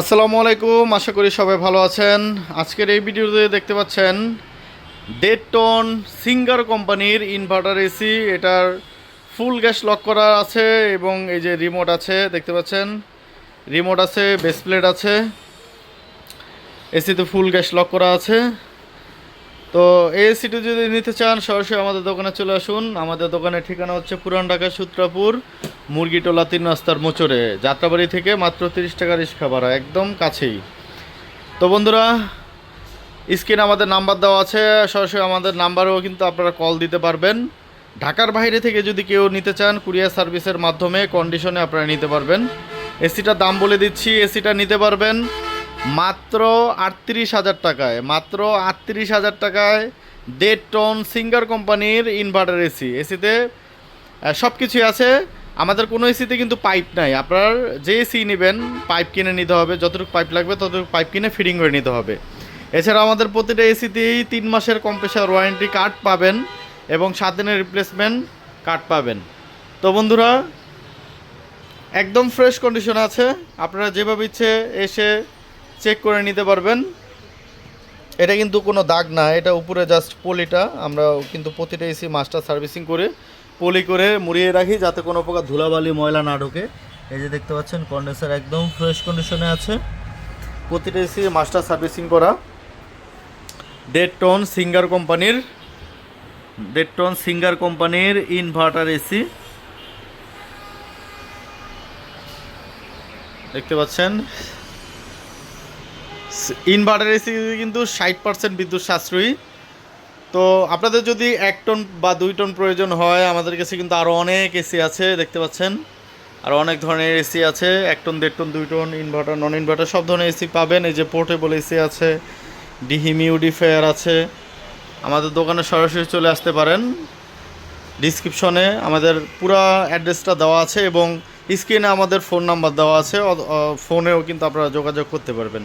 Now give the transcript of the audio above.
আসসালামু আলাইকুম, আশা করি সবাই ভালো আছেন। আজকের এই ভিডিওতে দেখতে পাচ্ছেন ডেটন সিঙ্গার কোম্পানির ইনভার্টার এসি এটার ফুল গ্যাস লক করা আছে এবং এই যে রিমোট আছে, দেখতে পাচ্ছেন? রিমোট আছে বেসপ্লেট আছে এসিতে ফুল গ্যাস লক করা আছে। তো এই এসিটি যদি নিতে চান, সরাসরি আমাদের দোকানে চলে আসুন। আমাদের দোকানের ঠিকানা হচ্ছে পুরান ঢাকা, সূত্রাপুর, মুরগিটোলা তিন রাস্তার মোচরে যাত্রাবাড়ি থেকে মাত্র তিরিশ টাকা রিক্সা ভাড়া একদম কাছেই। তো বন্ধুরা, স্ক্রিনে আমাদের নাম্বার দেওয়া আছে, সরাসরি আমাদের নাম্বারেও কিন্তু আপনারা কল দিতে পারবেন। ঢাকার বাইরে থেকে যদি কেউ নিতে চান, কুরিয়ার সার্ভিসের মাধ্যমে কন্ডিশনে আপনারা নিতে পারবেন। এসিটার দাম বলে দিচ্ছি এসিটা নিতে পারবেন। মাত্র আটত্রিশ হাজার টাকায়, মাত্র আটত্রিশ হাজার টাকায় দেড় টন সিঙ্গার কোম্পানির ইনভার্টার এসি এসিতে সব কিছুই আছে। আমাদের কোনো এসিতে কিন্তু পাইপ নাই। আপনার যে এসি নেবেন পাইপ কিনে নিতে হবে। যতটুকু পাইপ লাগবে, ততটুকু পাইপ কিনে ফিটিং করে নিতে হবে। এছাড়া আমাদের প্রতিটা এসিতেই তিন মাসের কম্প্রেসার ওয়ারেন্টি কার্ড পাবেন এবং সাত দিনের রিপ্লেসমেন্ট কার্ড পাবেন। তো বন্ধুরা, একদম ফ্রেশ কন্ডিশন আছে। আপনারা যেভাবে ইচ্ছে এসে চেক করে নিতে পারবেন। এটা কিন্তু কোনো দাগ না, এটা উপরে জাস্ট পলিটা। আমরা কিন্তু প্রতিটা এসি মাস্টার সার্ভিসিং করে পলি করে মুড়িয়ে রাখি যাতে কোনো প্রকার ধুলাবালি, ময়লা না ঢোকে। এই যে দেখতে পাচ্ছেন কন্ডেন্সার একদম ফ্রেশ কন্ডিশনে আছে। প্রতিটা এসি মাস্টার সার্ভিসিং করা। ডেড টন সিঙ্গার কোম্পানির ডেড টন সিঙ্গার কোম্পানির ইনভার্টার এসি দেখতে পাচ্ছেন ইনভার্টার এসি কিন্তু ষাট পার্সেন্ট বিদ্যুৎ সাশ্রয়ী। তো আপনাদের যদি এক টন বা দুই টন প্রয়োজন হয়, আমাদের কাছে কিন্তু আরও অনেক এসি আছে, দেখতে পাচ্ছেন। আরও অনেক ধরনের এসি আছে, এক টন, দেড় টন, দুই টন ইনভার্টার নন ইনভার্টার সব ধরনের এসি পাবেন। এই যে পোর্টেবল এসি আছে ডিহিমিউডিফায়ার আছে। আমাদের দোকানে সরাসরি চলে আসতে পারেন। ডিসক্রিপশনে আমাদের পুরো অ্যাড্রেসটা দেওয়া আছে এবং স্ক্রিনে আমাদের ফোন নাম্বার দেওয়া আছে। ফোনেও কিন্তু আপনারা যোগাযোগ করতে পারবেন।